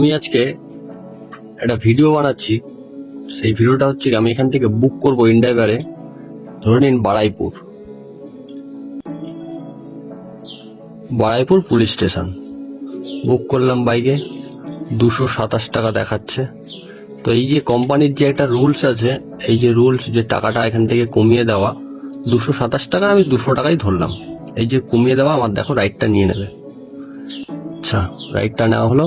আমি আজকে একটা ভিডিও বানাচ্ছি। সেই ভিডিওটা হচ্ছে আমি এখান থেকে বুক করব ইন্ডাইভারে ধরে নিন Baruipur. Baruipur police station book করলাম বাইকে দুশো সাতাশ টাকা দেখাচ্ছে। তো এই যে কোম্পানির যে একটা রুলস আছে, এই যে রুলস যে টাকাটা এখান থেকে কমিয়ে দেওয়া, দুশো সাতাশ টাকা আমি দুশো টাকাই ধরলাম। এই যে কমিয়ে দেওয়া, আমার দেখো রাইটটা নিয়ে নেবে। আচ্ছা রাইটটা নেওয়া হলো।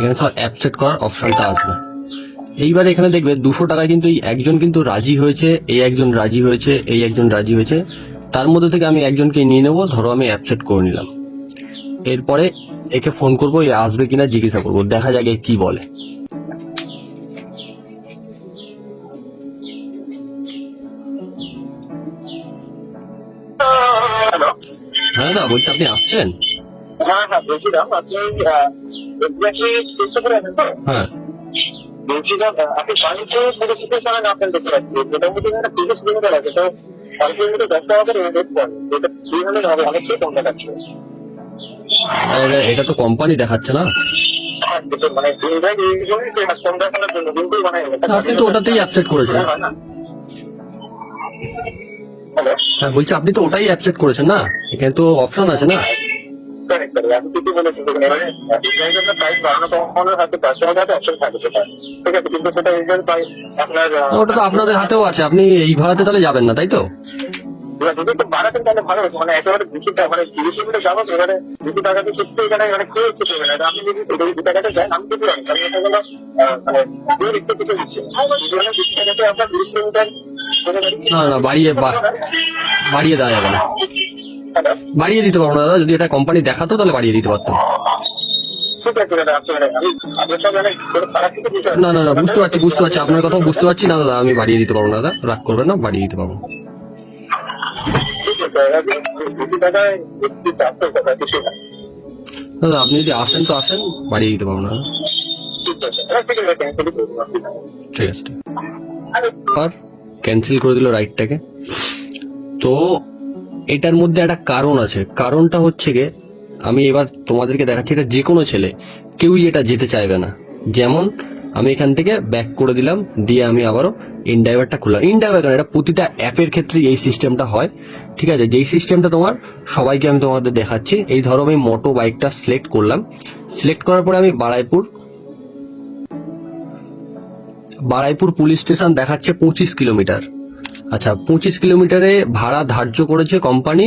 এখানে সব অ্যাপসেট করার অপশনটা আসবে। এইবার এখানে দেখবে দুশো টাকায় কিন্তু এই একজন কিন্তু রাজি হয়েছে, এই একজন রাজি হয়েছে, এই একজন রাজি হয়েছে। তার মধ্যে থেকে আমি একজনকে নিয়ে নেব, ধরো আমি অ্যাপসেট করে নিলাম। এরপরে একে ফোন করব, এ আসবে কিনা জিজ্ঞাসা করব, দেখা যাক কি বলে। হ্যাঁ না, বলছি আপনি আসছেন? হ্যাঁ হ্যাঁ বলছিলাম আপনি এক্স্যাক্টলি চেষ্টা করে আছেন তো? হ্যাঁ। বলছিলাম আপনি বাড়িতে পুরো সিচুয়েশনে না দেখতে পাচ্ছি মোটামুটি একটা তিরিশ কিলোমিটার আছে তো পার কিলোমিটার দশ টাকা করে রেট পড়ে এটা দুই হলে হবে অনেকটাই কম দেখাচ্ছে। এটা তো কোম্পানি দেখাচ্ছে না? হ্যাঁ, মানে মানে আপনি তো ওটাতেই অ্যাপসেট করেছেন। হ্যাঁ বলছি আপনি তো ওটাই অ্যাপসেট করেছেন না? এখানে তো অপশন আছে না? কারেক্ট কারেক্ট আমি ঠিকই বলেছি দেখুন এবারে এই জন্য প্রাইস বাড়ানো কমানোর হাতে কাস্টমার হাতে অপশন থাকে সেটা। ঠিক আছে কিন্তু সেটা এই জন্য আপনার ওটা তো আপনাদের হাতেও আছে আপনি এই ভাড়াতে তাহলে যাবেন না তাই তো? যদি একটু বাড়াতেন তাহলে ভালো হতো মানে একেবারে দুশো টাকা মানে তিরিশ মিনিটে যাব এবারে দুশো টাকা সত্যি এখানে মানে কেউ ইচ্ছে করবে না। আপনি যদি যদি দু টাকাতে যান আমি কিন্তু জানি কারণ এটা হলো মানে কেউ ইচ্ছে করতে দিচ্ছে মানে দুশো টাকাতে আপনার তিরিশ কিলোমিটার না না বাড়িয়ে বাড়িয়ে দেওয়া যাবে না। বাড়িয়ে দিতে পারব না দাদা। যদি এটা কোম্পানি দেখাতো তাহলে বাড়িয়ে দিতে বিষয় না না না বুঝতে পারছি বুঝতে পারছি। আপনার কথা বুঝতে পারছি। না দাদা আমি বাড়িয়ে দিতে পারব না দাদা। রাগ করবেন না বাড়িয়ে দিতে পারব। দাদা আপনি যদি আসেন তো আসেন বাড়িয়ে দিতে পারব না ঠিক আছে। আর ক্যান্সেল করে দিল রাইডটাকে তো এটার মধ্যে একটা কারণ আছে। কারণটা হচ্ছে গিয়ে, আমি এবার তোমাদেরকে দেখাচ্ছি, এটা যে কোনো ছেলে, কেউই এটা যেতে চাইবে না। যেমন, আমি এখান থেকে ব্যাক করে দিলাম, দিয়ে আমি আবারও ইনড্রাইভারটা খুললাম। ইনড্রাইভার কেন? এটা প্রতিটা অ্যাপের ক্ষেত্রে এই সিস্টেমটা হয়, ঠিক আছে? যেই সিস্টেমটা তোমার, সবাইকে আমি তোমাদের দেখাচ্ছি। এই ধরো আমি মোটো বাইকটা সিলেক্ট করলাম। সিলেক্ট করার পরে আমি বারাইপুর বারাইপুর পুলিশ স্টেশন দেখাচ্ছে পঁচিশ কিলোমিটার আচ্ছা পঁচিশ কিলোমিটারে ভাড়া ধার্য করেছে কোম্পানি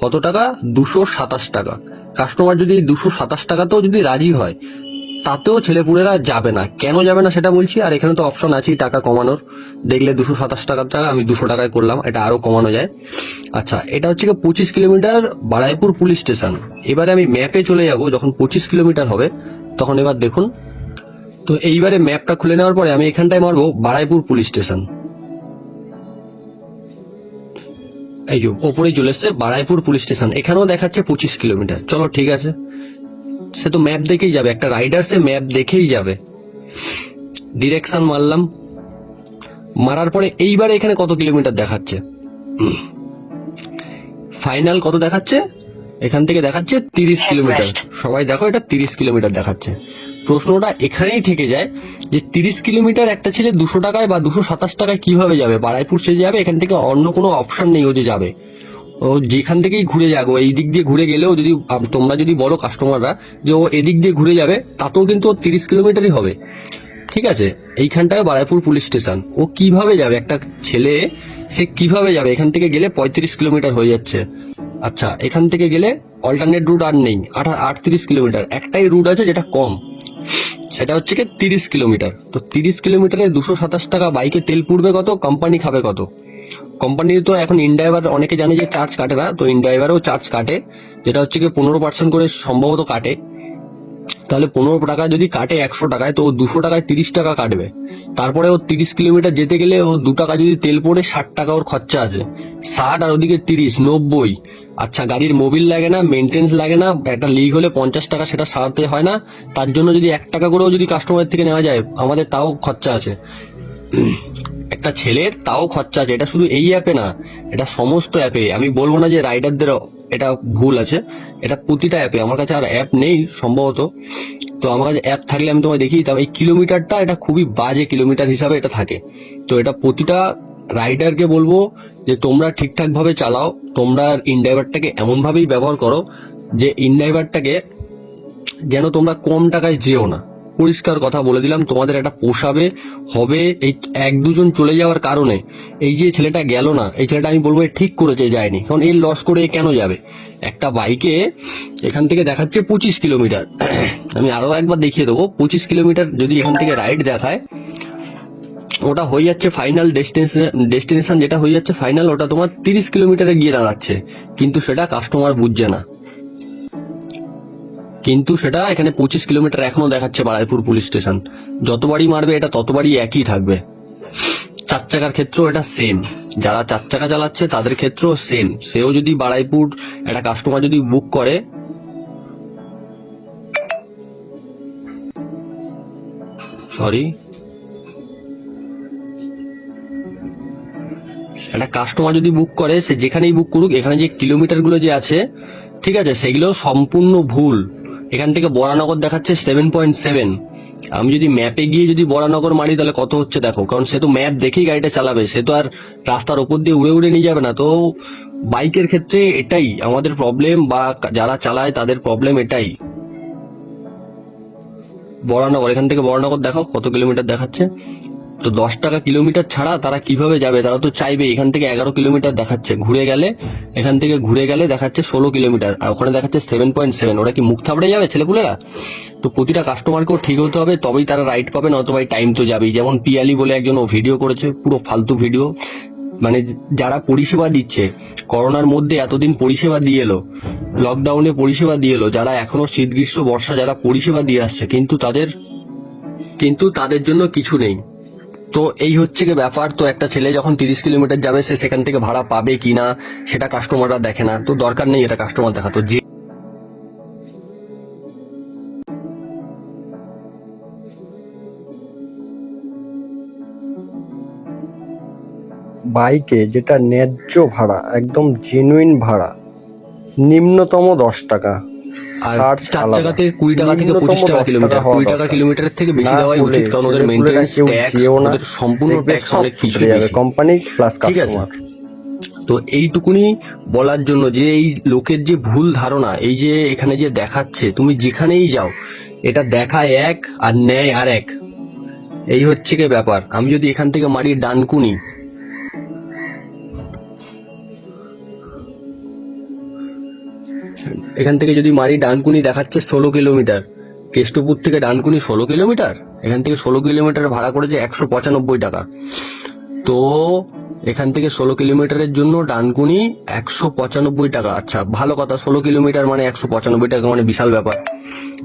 কত টাকা? দুশো সাতাশ টাকা। কাস্টমার যদি দুশো সাতাশ টাকাতেও যদি রাজি হয়, তাতেও ছেলেপুলেরা যাবে না। কেন যাবে না সেটা বলছি, আর এখানে তো অপশন আছেই টাকা কমানোর। দেখলে দুশো সাতাশ টাকার টাকা, আমি দুশো টাকায় করলাম, এটা আরও কমানো যায়। আচ্ছা এটা হচ্ছে কি পঁচিশ কিলোমিটার বারাইপুর পুলিশ স্টেশন। এবারে আমি ম্যাপে চলে যাব, যখন পঁচিশ কিলোমিটার হবে, তখন এবার দেখুন। তো এইবারে ম্যাপটা খুলে নেওয়ার পরে আমি এখানটায় মারবো, বারাইপুর পুলিশ স্টেশন। এই যে ওপরে চলে এসছে বারাইপুর পুলিশ স্টেশন, এখানেও দেখাচ্ছে পঁচিশ কিলোমিটার। চলো, ঠিক আছে। সে তো ম্যাপ দেখেই যাবে, একটা রাইডার সে ম্যাপ দেখেই যাবে। ডিরেকশন মারলাম। মারার পরে এইবারে এখানে কত কিলোমিটার দেখাচ্ছে? ফাইনাল কত দেখাচ্ছে? এখান থেকে দেখাচ্ছে তিরিশ কিলোমিটার। সবাই দেখো এটা তিরিশ কিলোমিটার দেখাচ্ছে। প্রশ্নটা এখানেই থেকে যায় যে তিরিশ কিলোমিটার একটা ছেলে দুশো টাকায় বা দুশো সাতাশ টাকায় কীভাবে যাবে? বারাইপুর সে যাবে এখান থেকে অন্য কোনো অপশন নেই ও যে যাবে। ও যেখান থেকেই ঘুরে যাগো এই দিক দিয়ে ঘুরে গেলেও যদি তোমরা যদি বলো কাস্টমাররা যে ও এদিক দিয়ে ঘুরে যাবে তাতেও কিন্তু ও তিরিশ কিলোমিটারই হবে। ঠিক আছে? এইখানটায় বারাইপুর পুলিশ স্টেশন। ও কীভাবে যাবে? একটা ছেলে সে কীভাবে যাবে? এখান থেকে গেলে পঁয়ত্রিশ কিলোমিটার হয়ে যাচ্ছে। আচ্ছা এখান থেকে গেলে অল্টারনেট রুট আর নেই। আটত্রিশ কিলোমিটার। একটাই রুট আছে যেটা কম। সেটা হচ্ছে কি তিরিশ কিলোমিটার। তো তিরিশ কিলোমিটারে দুশো সাতাশ টাকা বাইকে তেল পুড়বে কত কোম্পানি খাবে কত? কোম্পানি তো এখন ইনড্রাইভার অনেকে জানে যে চার্জ কাটে না, তো ইনড্রাইভারও চার্জ কাটে। যেটা হচ্ছে কি পনেরো পার্সেন্ট করে সম্ভবত কাটে। তাহলে পনেরো টাকা যদি কাটে একশো টাকায়, তো ও দুশো টাকায় তিরিশ টাকা কাটবে। তারপরে ও তিরিশ কিলোমিটার যেতে গেলে ও দু টাকা যদি তেল পড়ে ষাট টাকা ওর খরচা আছে। ষাট আর ওদিকে তিরিশ, নব্বই। আচ্ছা গাড়ির মোবিল লাগে না মেনটেন্স লাগে না, একটা লিক হলে পঞ্চাশ টাকা সেটা সারাতে হয় না। তার জন্য যদি এক টাকা করেও যদি কাস্টমার থেকে নেওয়া যায়, আমাদের তাও খরচা আছে। একটা ছেলের তাও খরচা আছে। এটা শুধু এই অ্যাপে না, এটা সমস্ত অ্যাপে আমি বলব না যে রাইডারদের এটা ভুল আছে। এটা প্রতিটা অ্যাপে আমার কাছে আর অ্যাপ নেই সম্ভবত। তো আমার কাছে অ্যাপ থাকলে আমি তোমায় দেখিয়ে দিতাম। এই কিলোমিটারটা এটা খুবই বাজে কিলোমিটার হিসাবে এটা থাকে। তো এটা প্রতিটা রাইডারকে বলব যে তোমরা ঠিকঠাক ভাবে চালাও। তোমরা ইনড্রাইভারটাকে এমন ভাবেই ব্যবহার করো যে ইনড্রাইভারটাকে যেন তোমরা কম টাকায় যেও না। পরিষ্কার কথা বলে দিলাম, তোমাদের একটা পোষাবে, হবে, এই এক দুজন চলে যাওয়ার কারণে। এই যে ছেলেটা গেল না, এই ছেলেটা আমি বলব ঠিক করেছে যায়নি, কারণ এর লস করে কেন যাবে? একটা বাইকে এখান থেকে দেখাচ্ছে পঁচিশ কিলোমিটার। আমি আরও একবার দেখিয়ে দেবো, পঁচিশ কিলোমিটার যদি এখান থেকে রাইড দেখায়, ওটা হয়ে যাচ্ছে ফাইনাল ডেস্টিনেশন ডেস্টিনেশন যেটা হয়ে যাচ্ছে ফাইনাল ওটা তোমার তিরিশ কিলোমিটারে গিয়ে দাঁড়াচ্ছে। কিন্তু সেটা কাস্টমার বুঝছে না। কিন্তু সেটা এখানে পঁচিশ কিলোমিটার এখনও দেখাচ্ছে বারাইপুর পুলিশ স্টেশন। যতবারই মারবে, এটা ততবারই একই থাকবে। চার চাকার ক্ষেত্রেও এটা সেম যারা চার চাকা চালাচ্ছে, তাদের ক্ষেত্রেও সেম সেও যদি বারাইপুর একটা কাস্টমার যদি বুক করে সরি একটা কাস্টমার যদি বুক করে, সে যেখানেই বুক করুক, এখানে যে কিলোমিটারগুলো যে আছে, ঠিক আছে, সেগুলো সম্পূর্ণ ভুল। এখান থেকে বরানগর দেখাচ্ছে সেভেন পয়েন্ট সেভেন আমি যদি ম্যাপে গিয়ে যদি বরানগর মারি, তাহলে কত হচ্ছে দেখো? কারণ সে তো ম্যাপ দেখেই গাড়িটা চালাবে। সে তো আর রাস্তার ওপর দিয়ে উড়ে উড়ে নিয়ে যাবে না। তো বাইকের ক্ষেত্রে এটাই আমাদের প্রবলেম বা যারা চালায় তাদের প্রবলেম এটাই। বরানগর, এখান থেকে বরানগর দেখো কত কিলোমিটার দেখাচ্ছে। তো দশ টাকা কিলোমিটার ছাড়া তারা কীভাবে যাবে? তারা তো চাইবে এখান থেকে এগারো কিলোমিটার দেখাচ্ছে। ঘুরে গেলে, এখান থেকে ঘুরে গেলে দেখাচ্ছে ষোলো কিলোমিটার, আর ওখানে দেখাচ্ছে সেভেন পয়েন্ট সেভেন ওরা কি মুখ থাবড়ে যাবে ছেলেপুলেরা? তো প্রতিটা কাস্টমারকেও ঠিক হতে হবে, তবেই তারা রাইট পাবে, নয়তো ভাই টাইম তো যাবেই। যেমন পিয়ালি বলে একজন ও ভিডিও করেছে, পুরো ফালতু ভিডিও মানে যারা পরিষেবা দিচ্ছে, করোনার মধ্যে এতদিন পরিষেবা দিয়ে এলো লকডাউনে পরিষেবা দিয়ে এলো, যারা এখনও শীত গ্রীষ্ম বর্ষা, যারা পরিষেবা দিয়ে আসছে, কিন্তু তাদের কিন্তু তাদের জন্য কিছু নেই। তো এই হচ্ছে কি ব্যাপার? তো একটা ছেলে যখন তিরিশ কিলোমিটার যাবে, সে সেখান থেকে ভাড়া পাবে কিনা সেটা কাস্টমাররা দেখে না। তো দরকার নেই এটা কাস্টমার দেখা তো যে বাইকে যেটা ন্যায্য ভাড়া, একদম জেনুইন ভাড়া, নিম্নতম দশ টাকা। আর চার চাকাতে কুড়ি টাকা থেকে পঁচিশ টাকা কিলোমিটার। কুড়ি টাকা। কিলোমিটারের থেকে বেশি দেওয়াই উচিত কারণ ওদের মেনটেন্স ট্যাক্স ওদের সম্পূর্ণ ট্যাক্স অনেক কিছু কোম্পানি প্লাস ঠিক আছে। তো এইটুকুনি বলার জন্য যে এই লোকের যে ভুল ধারণা এই যে এখানে যে দেখাচ্ছে তুমি যেখানেই যাও এটা দেখায় এক আর নেয় আর এক। এই হচ্ছে কি ব্যাপার? আমি যদি এখান থেকে মারি ডানকুনি এখান থেকে যদি মারি ডানকুনি দেখাচ্ছে ষোলো কিলোমিটার, কেষ্টপুর থেকে ডানকুনি ষোলো কিলোমিটার? এখান থেকে ষোলো কিলোমিটার ভাড়া করেছে একশো পঁচানব্বই টাকা। তো এখান থেকে ষোলো কিলোমিটারের জন্য ডানকুনি একশো পঁচানব্বই টাকা। আচ্ছা ভালো কথা, ষোলো কিলোমিটার মানে একশো পঁচানব্বই টাকা মানে বিশাল ব্যাপার।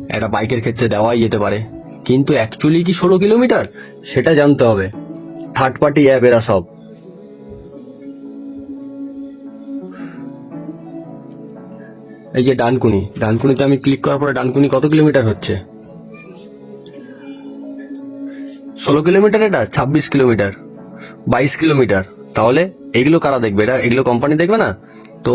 একটা বাইকের ক্ষেত্রে দেওয়াই যেতে পারে। কিন্তু অ্যাকচুয়ালি কি ষোলো কিলোমিটার? সেটা জানতে হবে। থার্ড পার্টি অ্যাপ এরা সব। এই যে ডানকুনি, ডানকুনিতে আমি ক্লিক করার পরে ডানকুনি কত কিলোমিটার হচ্ছে? ষোলো কিলোমিটার এটা, ছাব্বিশ কিলোমিটার, বাইশ কিলোমিটার। তাহলে এগুলো কারা দেখবে? এটা এগুলো কোম্পানি দেখবে না? তো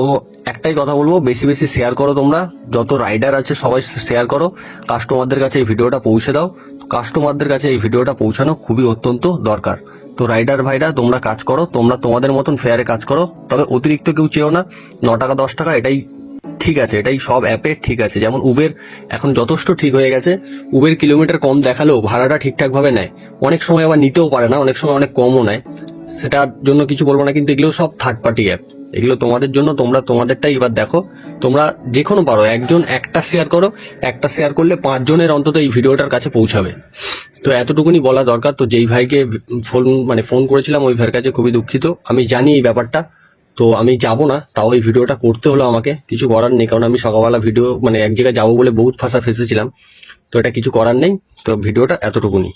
একটাই কথা বলব, বেশি বেশি শেয়ার করো তোমরা। যত রাইডার আছে, সবাই শেয়ার করো। কাস্টমারদের কাছে এই ভিডিওটা পৌঁছে দাও। কাস্টমারদের কাছে এই ভিডিওটা পৌঁছানো খুবই অত্যন্ত দরকার। তো রাইডার ভাইরা, তোমরা কাজ করো, তোমরা তোমাদের মতন ফেয়ারে কাজ করো। তবে অতিরিক্ত কেউ চেও না, ন টাকা, দশ টাকা, এটাই ঠিক আছে, এটাই সব অ্যাপে ঠিক আছে। যেমন উবের এখন যথেষ্ট ঠিক হয়ে গেছে। উবের কিলোমিটার কম দেখালেও ভাড়াটা ঠিকঠাক ভাবে নেয়। অনেক সময় আবার নিতেও পারে না, অনেক সময় অনেক কমও নেয়। সেটার জন্য কিছু বলব না, কিন্তু এগুলো সব থার্ড পার্টি অ্যাপ এগুলো তোমাদের জন্য, তোমরা তোমাদেরটাই এবার দেখো। তোমরা যে কোনো পারো, একজন একটা শেয়ার করো, একটা শেয়ার করলে পাঁচজনের অন্তত এই ভিডিওটার কাছে পৌঁছাবে। তো এতটুকুনি বলা দরকার। তো যেই ভাইকে ফোন মানে ফোন করেছিলাম, ওই ভাইয়ের কাছে খুবই দুঃখিত। আমি জানি এই ব্যাপারটা। তো আমি যাব না, তাও এই ভিডিওটা করতে হলো আমাকে, কিছু করার নেই, কারণ আমি সকালবেলা ভিডিও মানে এক জায়গায় যাব বলে বহুত ফাঁসা ফেসেছিলাম। তো এটা কিছু করার নেই, তো ভিডিওটা এতটুকুনি।